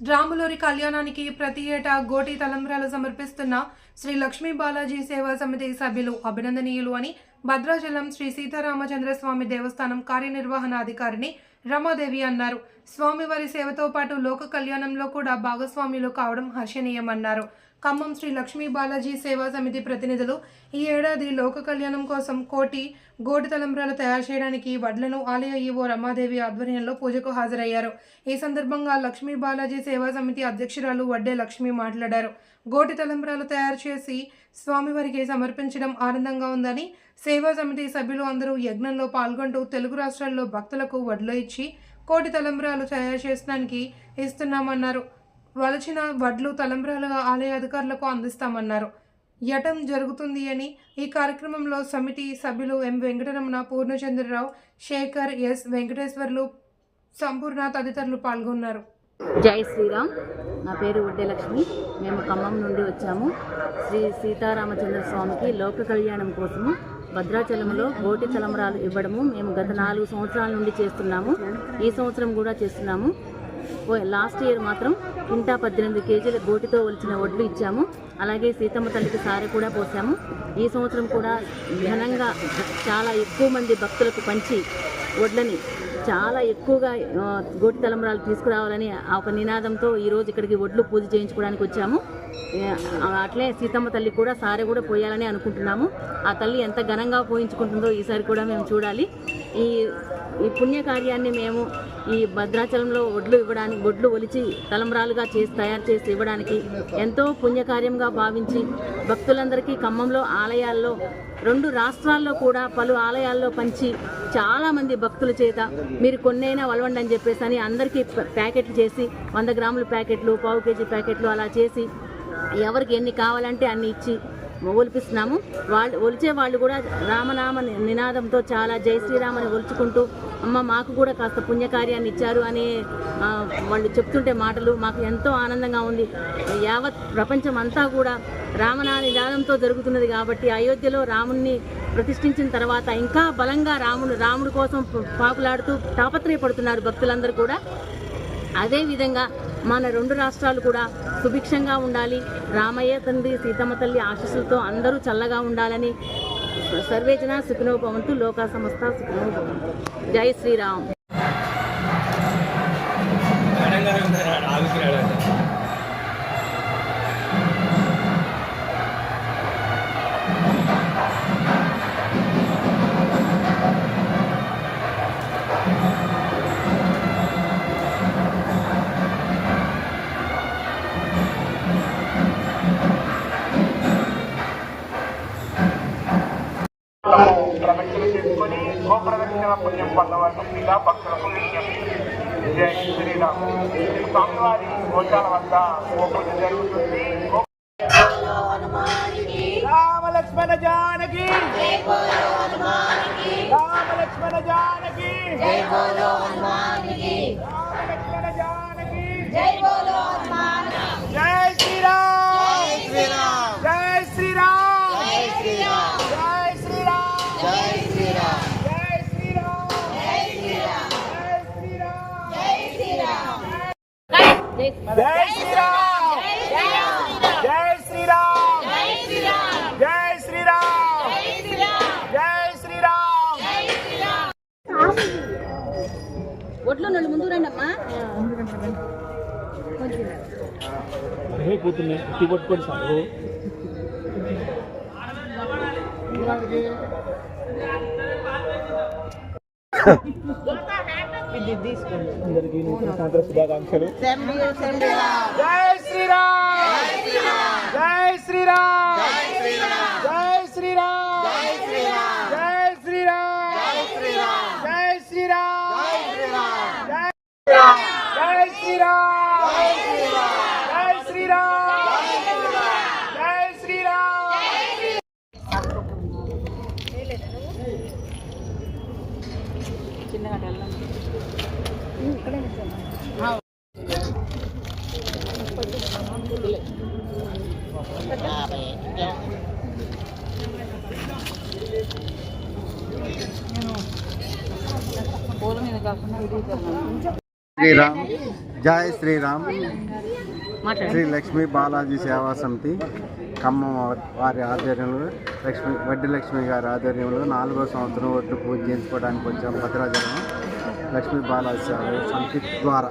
రాములూరి కళ్యాణానికి ప్రతి ఏటా గోటి తలంబ్రాలు సమర్పిస్తున్న శ్రీ లక్ష్మీ బాలాజీ సేవా సమితి సభ్యులు అభినందనీయులు అని భద్రాచలం శ్రీ సీతారామచంద్ర స్వామి దేవస్థానం కార్యనిర్వహణాధికారిని రమాదేవి అన్నారు. స్వామివారి సేవతో పాటు లోక కళ్యాణంలో కూడా భాగస్వాములు కావడం హర్షణీయమన్నారు. ఖమ్మం శ్రీ లక్ష్మీ బాలాజీ సేవా సమితి ప్రతినిధులు ఈ ఏడాది లోక కళ్యాణం కోసం కోటి గోటి తలంబ్రాలు తయారు చేయడానికి వడ్లను ఆలయ ఈవో రమాదేవి ఆధ్వర్యంలో పూజకు హాజరయ్యారు. ఈ సందర్భంగా లక్ష్మీ బాలాజీ సేవా సమితి అధ్యక్షురాలు వడ్డే లక్ష్మి మాట్లాడారు. గోటి తలంబ్రాలు తయారు చేసి స్వామివారికి సమర్పించడం ఆనందంగా ఉందని సేవా సమితి సభ్యులు అందరూ యజ్ఞంలో పాల్గొంటూ తెలుగు రాష్ట్రాల్లో భక్తులకు వడ్లు ఇచ్చి కోటి తలంబ్రాలు తయారు చేసడానికి ఇస్తున్నామన్నారు. వలచిన వడ్లు తలంబ్రాలుగా ఆలయ అధికారులకు అందిస్తామన్నారు. యటం జరుగుతుంది అని ఈ కార్యక్రమంలో సమితి సభ్యులు ఎం వెంకటరమణ పూర్ణచంద్రరావు శేఖర్ ఎస్ వెంకటేశ్వర్లు సంపూర్ణ తదితరులు పాల్గొన్నారు. జై శ్రీరామ్. నా పేరు ఉడ్డలక్ష్మి మేము ఖమ్మం నుండి వచ్చాము. శ్రీ సీతారామచంద్ర స్వామికి లోక కళ్యాణం కోసము భద్రాచలంలో గోటి తలంబరాలు ఇవ్వడము మేము గత నాలుగు సంవత్సరాల నుండి చేస్తున్నాము. ఈ సంవత్సరం కూడా చేస్తున్నాము. లాస్ట్ ఇయర్ మాత్రం ఇంటా పద్దెనిమిది కేజీల గోటితో ఒలిచిన వడ్లు ఇచ్చాము. అలాగే సీతమ్మ తల్లికి సారె కూడా పోసాము. ఈ సంవత్సరం కూడా ఘనంగా చాలా ఎక్కువ మంది భక్తులకు పంచి వడ్లని చాలా ఎక్కువగా గోటి తలంబరాలు తీసుకురావాలని ఆ ఒక నినాదంతో ఈరోజు ఇక్కడికి ఒడ్లు పూజ చేయించుకోవడానికి వచ్చాము. అట్లే సీతమ్మ తల్లి కూడా సారే కూడా పోయాలని అనుకుంటున్నాము. ఆ తల్లి ఎంత ఘనంగా పోయించుకుంటుందో ఈసారి కూడా మేము చూడాలి. ఈ ఈ పుణ్యకార్యాన్ని మేము ఈ భద్రాచలంలో ఒడ్లు ఇవ్వడానికి ఒడ్లు ఒలిచి తలంబరాలుగా చేసి తయారు చేసి ఇవ్వడానికి ఎంతో పుణ్యకార్యంగా భావించి భక్తులందరికీ ఖమ్మంలో ఆలయాల్లో రెండు రాష్ట్రాల్లో కూడా పలు ఆలయాల్లో పంచి చాలామంది భక్తుల చేత మీరు కొన్నైనా వలవండి అని చెప్పేసి అని అందరికీ ప- ప్యాకెట్లు చేసి వంద గ్రాముల ప్యాకెట్లు పావు కేజీ ప్యాకెట్లు అలా చేసి ఎవరికి ఎన్ని కావాలంటే అన్ని ఇచ్చి ఒలిపిస్తున్నాము. వాళ్ళు ఒలిచే వాళ్ళు కూడా రామనామ నినాదంతో చాలా జై శ్రీరామని ఒలుచుకుంటూ అమ్మ మాకు కూడా కాస్త పుణ్యకార్యాన్ని ఇచ్చారు అని వాళ్ళు చెప్తుంటే మాటలు మాకు ఎంతో ఆనందంగా ఉంది. యావత్ ప్రపంచం అంతా కూడా రామనామ నినాదంతో జరుగుతున్నది కాబట్టి అయోధ్యలో రాముణ్ణి ప్రతిష్ఠించిన తర్వాత ఇంకా బలంగా రాముడు రాముడు కోసం పాకులాడుతూ తాపత్రయపడుతున్నారు భక్తులందరూ కూడా. అదేవిధంగా మన రెండు రాష్ట్రాలు కూడా సుభిక్షంగా ఉండాలి. రామయ్య తండ్రి సీతమ్మ తల్లి ఆశీస్సులతో అందరూ చల్లగా ఉండాలని సర్వేజన సుఖినో భవంతు లోకా సంస్థ సుఖినో భవంతు జై శ్రీరామ్. గోప్రదక్షిణ పుణ్యం పొందవలసిందిగా భక్తులకు విజ్ఞప్తి జై శ్రీరామ్ స్వామివారి గోశాల వద్ద గోపూజ జరుగుతుంది రామలక్ష్మణ జానకి రామలక్ష్మణ జానకి జై శ్రీరామ్! జై శ్రీరామ్! జై శ్రీరామ్! జై శ్రీరామ్! ఒడ్లో నన్ను ముందు రండమ్మా. పోతున్నాయి ఇట్టి అందరికీ నూతన సంవత్సర శుభాకాంక్షలు. జై శ్రీరామ్! జై శ్రీరామ్. జై శ్రీరామ్! జై శ్రీరామ్. జై శ్రీరామ్! జై శ్రీరామ్! జై శ్రీరామ్ జై శ్రీరామ్ పూల మీద కాకుండా ఇది శ్రీరామ్. జై శ్రీరామ్. శ్రీ లక్ష్మీ బాలాజీ సేవా సమితి ఖమ్మం వారి ఆధ్వర్యంలో లక్ష్మి వడ్డీ లక్ష్మి గారి ఆధ్వర్యంలో నాలుగో సంవత్సరం ఒడ్డు పూజ చేయించుకోవడానికి వచ్చాం భద్రాచలం లక్ష్మీ బాలాజీ సేవ సమితి ద్వారా.